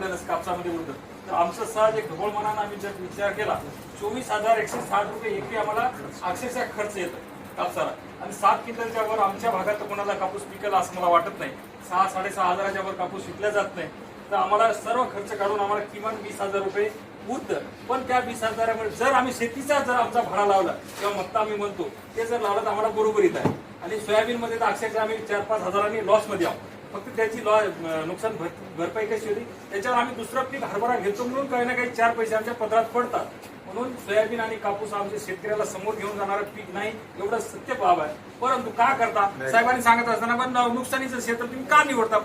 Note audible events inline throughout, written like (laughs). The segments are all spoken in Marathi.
आपल्याला कापसामध्ये उरतं तर आमचं सहज एक ढोबळ मनानं आम्ही जर विचार केला चोवीस हजार एकशे साठ रुपये एकरी आम्हाला अक्षरशः खर्च येतो कापसाला. आणि सात क्विंटलच्या वर आमच्या भागात तर कोणाला कापूस पिकला असं मला वाटत नाही. सहा साडेसहा हजाराच्या वर कापूस विकला जात नाही. तर आम्हाला सर्व खर्च काढून आम्हाला किमान वीस हजार रुपये उरतं. पण त्या वीस हजारामुळे जर आम्ही शेतीचा जर आमचा भाडा लावला किंवा मत्ता आम्ही म्हणतो ते जर लावलं तर आम्हाला बरोबर येत आहे. आणि सोयाबीनमध्ये तर अक्षरशः आम्ही चार पाच हजारांनी लॉसमध्ये आहोत. फक्त त्याची लॉ नुकसान भर भरपाई कशी होती? त्याच्यावर आम्ही दुसरं पीक हरभरा घेतो म्हणून काही ना काही चार पैसे आमच्या पदरात पडतात. म्हणून सोयाबीन आणि कापूस आमच्या शेतकऱ्याला समोर घेऊन जाणारं पीक नाही एवढं सत्य बाब आहे. परंतु का करता? साहेबांनी सांगत असताना पण नुकसानीचं क्षेत्र तुम्ही का निवडता?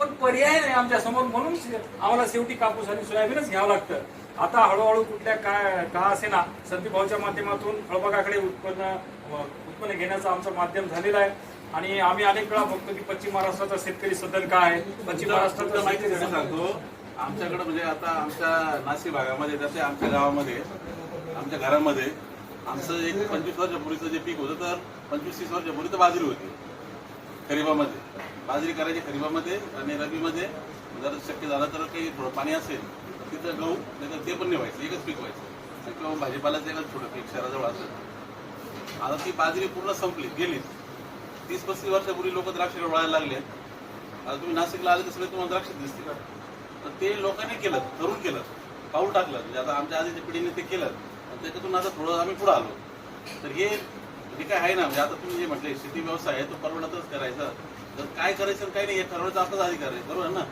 पण पर्याय नाही आमच्यासमोर. म्हणून आम्हाला शेवटी कापूस आणि सोयाबीनच घ्यावं लागतं. आता हळूहळू कुठल्या काय का असे ना संदीप भाऊच्या माध्यमातून फळबागाकडे उत्पन्न उत्पन्न घेण्याचं आमचं माध्यम झालेलं आहे. आणि आम्ही अनेक वेळा बघतो की पश्चिम महाराष्ट्राचा शेतकरी सदन काय पश्चिम महाराष्ट्राचा माहिती सदन. सांगतो आमच्याकडे म्हणजे आता आमच्या नाशिक भागामध्ये त्याचे आमच्या गावामध्ये आमच्या घरामध्ये आमचं एक पंचवीस वर्षापूर्वीचं जे पीक होतं तर पंचवीस तीस वर्षापूर्वी तर बाजरी होती. खरीपामध्ये. बाजरी करायची खरीपामध्ये आणि रबीमध्ये जर शक्य झालं तर काही थोडं पाणी असेल तर तिथं गहू नाही तर ते पण नाही व्हायचं एकच पीक व्हायचं. किंवा भाजीपाल्याचं एकच छोटं पीक शहराजवळ असेल. आता ती बाजरी पूर्ण संपली गेली. तीस पस्तीस वर्षापूर्वी लोक द्राक्ष रोळायला लागले. आता तुम्ही नाशिकला आले तर सगळे तुम्हाला द्राक्ष दिसतील तर ते लोकांनी केलं करून केलं. पाऊल टाकलं. म्हणजे आता आमच्या आधीच्या पिढीने ते केलं. त्याच्यातून आता थोडं आम्ही पुढे आलो. तर हे जे काय आहे ना म्हणजे आता तुम्ही जे म्हटले शेती व्यवसाय आहे तो परवडतच करायचा. तर काय करायचं आणि काय नाही हे ठरवायचं आपलाच अधिकार आहे. बरोबर ना?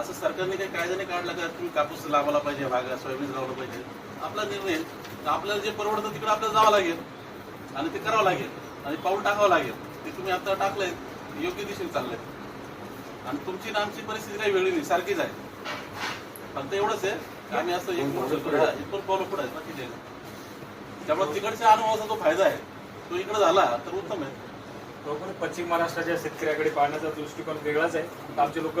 असं सरकारने काही कायदा नाही काढला का तुम्ही कापूस लावायला पाहिजे भागा सोयाबीन लावलं पाहिजे. आपला निर्णय तर आपल्याला जे परवडतं तिकडे आपल्याला जावं लागेल. आणि ते करावं लागेल. आणि पाऊल टाकावं लागेल. ते तुम्ही आता टाकलंय योग्य दिशेने चाललंय. आणि तुमची आमची परिस्थिती काही वेगळी नाही सारखीच आहे. फक्त एवढंच आहे आम्ही असं एक इथून पावलं पुढे आहे बाकी त्यामुळे तिकडच्या अनुभवाचा जो फायदा आहे तो इकडे झाला तर उत्तम आहे. पण पश्चिम महाराष्ट्राच्या शेतकऱ्याकडे पाहण्याचा दृष्टिकोन वेगळाच आहे. आमचे लोक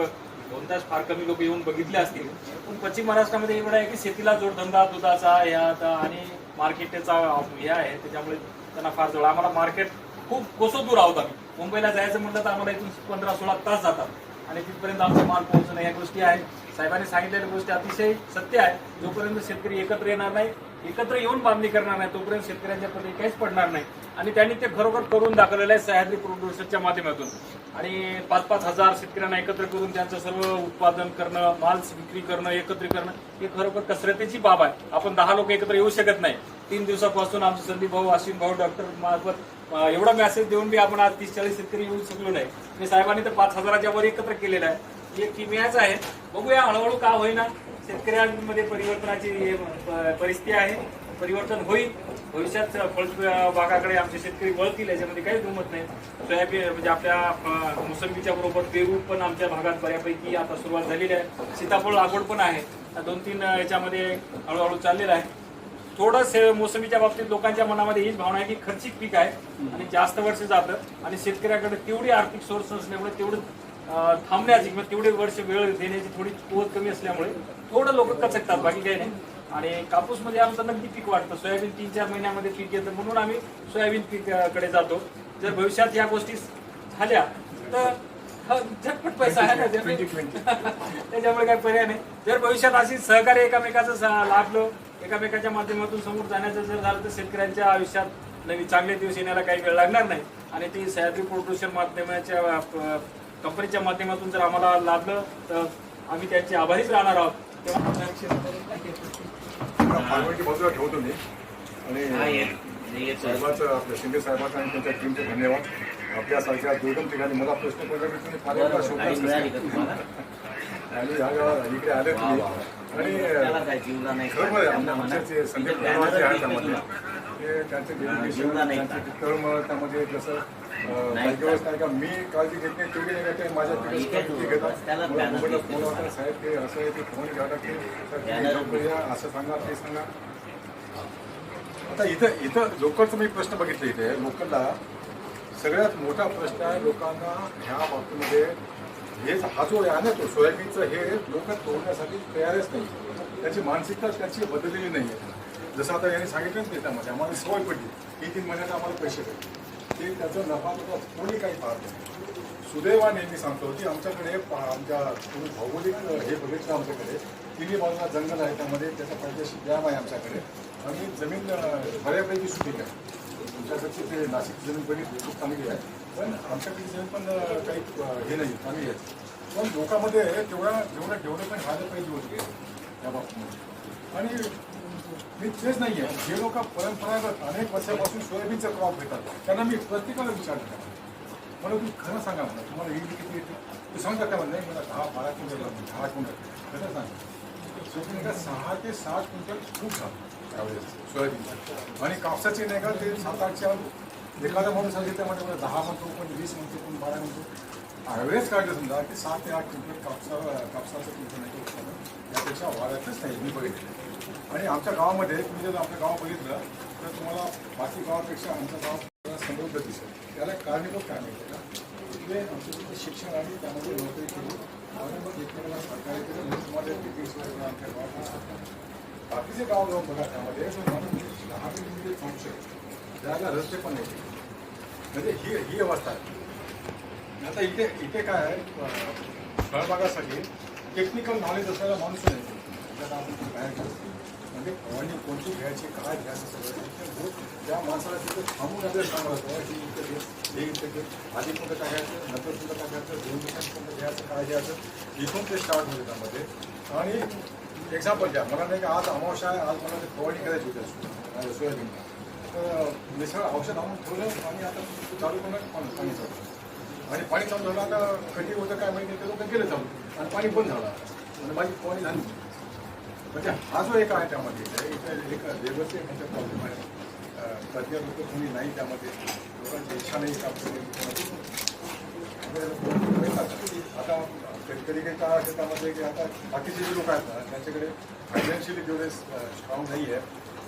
दोन तास फार कमी लोक येऊन बघितले असतील. पण पश्चिम महाराष्ट्रामध्ये एवढं आहे की शेतीला जोडधंदा दुधाचा ह्या आणि मार्केटचा हे आहे त्याच्यामुळे त्यांना फार जवळ आम्हाला मार्केट खूप कोसो दूर आहोत आम्ही. मुंबईला जायचं म्हटलं तर आम्हाला इथून पंधरा सोळा तास जातात. आणि तिथपर्यंत आमचा माल पोहोचणं या गोष्टी आहेत. साहेबांनी सांगितलेल्या गोष्टी अतिशय सत्य आहे जोपर्यंत शेतकरी एकत्र येणार नाही एकत्र येऊन बांधणी करणार नाही तोपर्यंत शेतकऱ्यांच्या प्रति काहीच पडणार नाही. आणि त्यांनी ते खरोखर करून दाखवलेलं आहे सह्याद्री प्रोड्युसरच्या माध्यमातून. आणि पाच पाच हजार शेतकऱ्यांना एकत्र करून त्यांचं सर्व उत्पादन करणं माल विक्री करणं एकत्र करणं हे खरोखर कसरतीची बाब आहे. आपण दहा लोक एकत्र येऊ शकत नाही. तीन दिवसापासून आमचे संदीप भाऊ आशिम भाऊ डॉक्टर मार्फत एवढा मेसेज देऊन बी आपण आज तीस चाळीस शेतकरी येऊ शकलो नाही. आणि साहेबांनी तर पाच हजाराच्या वर एकत्र केलेलं आहे. हे किमयाचं आहे. बघूया हळूहळू का होईना शेतकऱ्यांमध्ये परिवर्तनाची परिस्थिती आहे. परिवर्तन होईल. भविष्यात फळ बागाकडे आमचे शेतकरी वळतील याच्यामध्ये काही दुमत नाही. सोयाबीन म्हणजे आपल्या मोसंबीच्या बरोबर पेरू पण आमच्या भागात बऱ्यापैकी आता सुरुवात झालेली आहे. सीताफळ लागवड पण आहे. दोन तीन याच्यामध्ये हळूहळू चाललेलं आहे. थोडं मोसंबीच्या बाबतीत लोकांच्या मनामध्ये हीच भावना आहे की खर्चिक पीक आहे आणि जास्त वर्ष जातं आणि शेतकऱ्याकडे तेवढी आर्थिक सोर्स नसल्यामुळे तेवढं थांबण्याची किंवा तेवढे वर्ष वेळ देण्याची थोडी कुवत कमी असल्यामुळे थोडं लोक कचकतात बाकी काही नाही. आणि कापूसमध्ये आमचं नगदी पीक वाटतं सोयाबीन तीन चार महिन्यामध्ये पीक येतं म्हणून आम्ही सोयाबीन पीककडे जातो. जर भविष्यात या गोष्टी झाल्या तर झटपट पैसा आहे ना (laughs) त्याच्यामुळे काही पर्याय नाही. जर भविष्यात अशी सहकार्य एकामेकाचं लाभलो एकामेकाच्या माध्यमातून समोर जाण्याचं जर झालं तर शेतकऱ्यांच्या आयुष्यात नवी चांगले दिवस येण्याला काही वेळ लागणार नाही. आणि ती सह्याद्री प्रोड्युसर माध्यमाच्या कंपनीच्या माध्यमातून जर आम्हाला लाभलं तर आम्ही त्यांचे आभारीच राहणार आहोत. बाजूला ठेवतो मी. आणि साहेबाचं आपल्या शिंदे साहेबाचं आणि त्यांच्या टीमचे धन्यवाद. आपल्यासारख्या दुर्गम ठिकाणी मला प्रश्न पडला तुम्ही फार शोधलाच कसं? आणि ह्या गावाला इकडे आले तुम्ही. आणि आमचे संदीप आहेत त्यामध्ये. ते त्यांचे कर्म त्यामध्ये जसं काही का? मी काळजी घेत नाही तेवढी नाही ते माझ्या तिकडे फोन होता साहेब ते असं आहे ते फोन तुम्ही या, असं सांगा ते सांगा. आता इथं इथं लोकलचा मी प्रश्न बघितले इथे लोकलला सगळ्यात मोठा प्रश्न आहे लोकांना ह्या बाबतीमध्ये. हे हा जो आहे ना तो सोयाबीनचं हे लोक तोडण्यासाठी तयारच नाही. त्याची मानसिकता त्याची बदललेली नाही. आहे जसं आता यांनी सांगितलं ना त्यामध्ये आम्हाला सवय पडली. तीन तीन महिन्यात आम्हाला पैसे भेटले. ते त्याचं नफा तोटा कोणी काही पाहत नाही. सुदैवाने मी सांगतो की आमच्याकडे आमच्या तुम्ही भौगोलिक हे बघितलं आमच्याकडे. तिन्ही बाजूला जंगल आहे त्यामध्ये त्याचा पाहिजे डॅम आहे आमच्याकडे. आणि जमीन बऱ्यापैकी सुपीक आहे. विकासाची ते नाशिक जमीन खूप चांगली आहे पण आमच्याकडे जमीन पण काही हे नाही चांगली आहे पण लोकांमध्ये तेवढा जेवढं डेव्हलपमेंट व्हायला पाहिजे होते या बाबतीमध्ये. आणि मी तेच नाही आहे. जे लोक परंपरागत अनेक वर्षापासून सोयाबीनचा क्रॉप घेतात त्यांना मी प्रत्येकाला विचारलं. मला तुम्ही खरं सांगा मला. तुम्हाला येईल किती येते? तू सांगता का नाही मला दहा बारा क्विंटल दहा क्विंटल. खरं सांग. सोयाबीन का सहा ते सात क्विंटल खूप झालं. त्यावेळेस आणि कापसाचे नाही का ते सात आठच्या एखादा माणूस सांगितलं त्यामध्ये मला दहा म्हणतो पण वीस म्हणतो पण बारा म्हणतो. ॲव्हरेज काढलं समजा की सात ते आठ क्विंटल कापसा कापसाचं क्विंटल नाही उत्पादन यापेक्षा वाढतच नाही मी बघितलं. आणि आमच्या गावामध्ये तुम्ही जर आपलं गाव बघितलं तर तुम्हाला बाकी गावापेक्षा आमचं गाव समृद्ध दिसेल. त्याला कारणीभूत काय माहिती आहे का? इथले आमचं तिथे शिक्षण आणि त्यामध्ये नोकरी केली. आणि मग एकमेकांना सरकारी केलं म्हणून तुम्हाला डिग्री वगैरे आमच्या गावात बाकीचे गाव जाऊन बघा त्यामध्ये माणूस दहा मिनिट फंक्शन त्याला रस्ते पण नाही म्हणजे ही ही अवस्था आहे आता इथे इथे काय आहे फळबागासाठी टेक्निकल नॉलेज असलेला माणूस नाही त्याला आपण बाहेर काढतो. म्हणजे फवारणी कोणती घ्यायची काय घ्यायचं सगळं त्या माणसाला तिथे थांबून आपल्याला सांगावं लागतं हे इथं घे हे इथं घे आधी कोणतं काय घ्यायचं नंतर कोणतं काय घ्यायचं दोन दिवसांनी कोणतं घ्यायचं काय घ्यायचं इथून ते स्टार्ट होते त्यामध्ये आणि एक्झाम्पल द्या मला नाही का आज अमावश्या आहे आज मला ते फवारणी करायची होती सो- सोयाबीनला तर मिसळ औषध आणून ठेवलं आणि आता चालू करून पाणी चालू. आणि पाणी चालू झालं आता कधी होतं काय माहिती ते लोक गेले चालू आणि पाणी बंद झालं. आणि माझी फवारणी झाली. म्हणजे हा जो एक आहे त्यामध्ये इथे एक लेबरचे म्हणजे प्रॉब्लेम आहे. तज्ञ लोक कोणी नाही त्यामध्ये. लोकांची इच्छा नाही काम कधी काही काय असेल त्यामध्ये की आता बाकीचे जे लोक आहेत ना त्यांच्याकडे फायनान्शियली जेवढे स्ट्रॉंग नाही आहे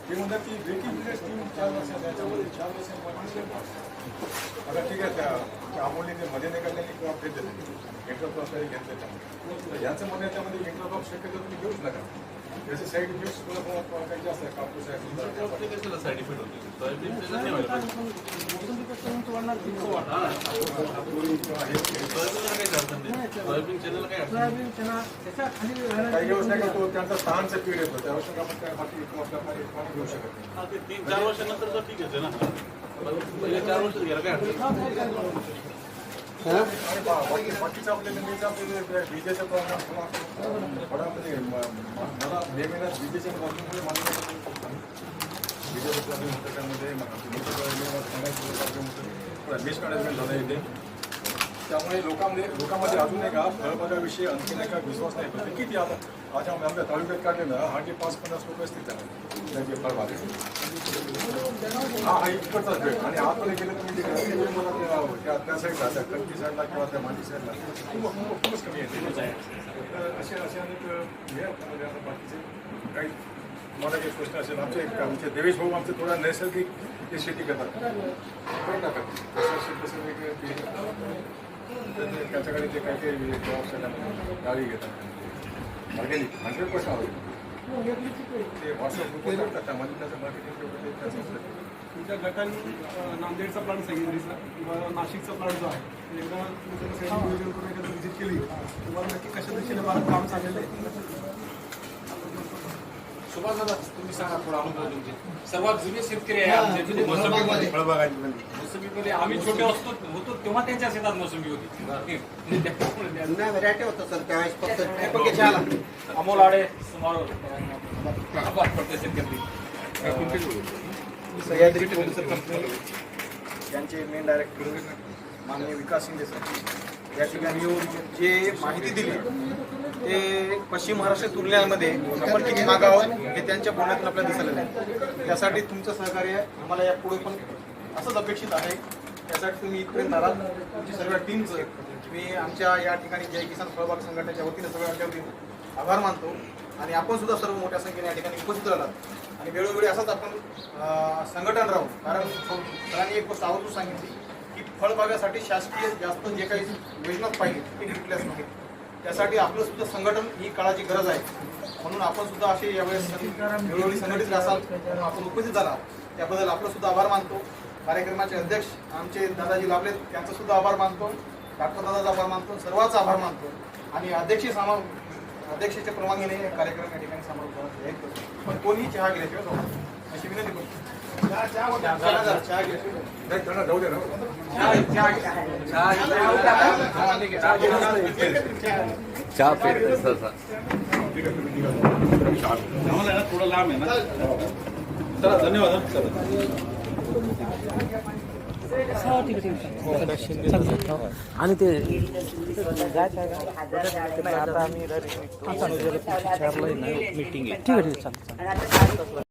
ते म्हणतात की ब्रेकिंग पिरियड तीन चार वर्ष त्याच्यामध्ये चार वर्ष आता ठीक आहे त्या त्या ते मध्ये नाही काढल्याने किंवा घेतले दिले इंटरक्रॉप घेतले त्यामध्ये. तर यांचं मध्ये आहे त्यामध्ये इंटरक्रॉप शक्यतो तुम्ही घेऊच नका. त्याचे साईड तुम्हाला काही जास्त आहे कापूस आहे. ते कशाला साईड इफेक्ट होते? काही अडचण नाही. सोयाबीन शेताला काही अडचण नाही. काही दिवस नाही? का तो त्यांचा तहानचा पिरियड येतो. त्यावेळेस आपण काय बाकी पाणी पाणी घेऊ शकत नाही. हा, ते तीन चार वर्षानंतर तर ठीक आहे ना. चार वर्ष गेलं काय ಬಿಜೆಪಿ त्यामुळे लोकांमध्ये लोकांमध्ये अजून एक फळबागाविषयी आणखी नाही का विश्वास नाही पण किती आता आज आम्ही आमच्या तालुक्यात काढले ना हा जे पाच पन्नास लोक असतील त्यांचे फळबाग हा हा इकडचाच भेट आणि आतमध्ये गेलं तुम्ही नाव- त्या त्या साईडला त्या कणकी साईडला किंवा त्या मांडी साईडला. खूप खूप खूपच कमी येते तर असे असे अनेक हे बाकीचे काही मला काही प्रश्न असेल आमचे एक आमचे देवेश भाऊ आमचे थोडा नैसर्गिक ते शेती करतात. करून त्याच्याकडे ते काही काही जॉब्स गाडी घेतात ऑर्गॅनिक हंड्रेड पर्सेंट ऑर्गॅनिक ते व्हॉट्सअप ग्रुपवर टाकतात त्यामध्ये त्याचं मार्केटिंग त्याचं असतं. तुमच्या गटांनी नांदेडचा प्लांट सेकंडरीचा किंवा नाशिकचा प्लांट जो आहे एकदा तुमच्या त्याचं नियोजन करून एकदा व्हिजिट केली तुम्हाला नक्की कशा दिशेने मला काम चाललेलं आहे सुभाष दादा तुम्ही सांगा थोडा अनुभव तुमचे. सर्वात जुने शेतकरी आहे आमचे मोसंबीमध्ये. मोसंबीमध्ये. आम्ही छोटे असतो होतो तेव्हा त्यांच्या शेतात मोसंबी होती. जुन्या व्हरायटी होतं सर त्यावेळेस फक्त अमोल आडे सुमार आभार पडते शेतकरी. Sahyadri producer company. यांचे मेन डायरेक्टर माननीय विकास शिंदे सर या ठिकाणी येऊन जे माहिती दिली ते पश्चिम महाराष्ट्र तुलनेमध्ये आपण किती मागावं हे त्यांच्या बोलण्यातून आपल्याला दिसलेलं आहे त्यासाठी तुमचं सहकार्य आम्हाला यापुढे पण असंच अपेक्षित आहे. त्यासाठी तुम्ही इथपर्यंत आलात. तुमची सर्व टीमचं मी आमच्या या ठिकाणी जय किसान फळबाग संघटनेच्या वतीनं सगळ्यांच्या वतीनं आभार मानतो. आणि आपण सुद्धा सर्व मोठ्या संख्येने या ठिकाणी उपस्थित राहतात आणि वेळोवेळी असंच आपण संघटन राहू. कारण सरांनी एक गोष्ट आवर्जून सांगितली की फळबागासाठी शासकीय जास्त जे काही योजना पाहिजे ते घेतल्याच नाही. त्यासाठी आपलं सुद्धा संघटन ही काळाची गरज आहे. म्हणून आपण सुद्धा असे यावेळेस वेळोवेळी संघटित असाल म्हणून आपण उपस्थित झाला. त्याबद्दल आपलं सुद्धा आभार मानतो. कार्यक्रमाचे अध्यक्ष आमचे दादाजी लाभले त्यांचा सुद्धा आभार मानतो. डॉक्टर दादाचा आभार मानतो. सर्वांचा आभार मानतो. आणि अध्यक्षी सामा अध्यक्षाच्या परवानगीने कार्यक्रम या ठिकाणी समारोप पण कोणीही चहा गेल्याशिवाय अशी विनंती करतो. चहा चहा चहा चहा गेल्याशिवाय नाही, त्यांना जाऊ दे ना आम्हाला ना थोडं लांब आहे ना चला धन्यवाद हं. चला आणि ते आता आम्ही मीटिंग आहे ठीक आहे ठीक आहे चालेल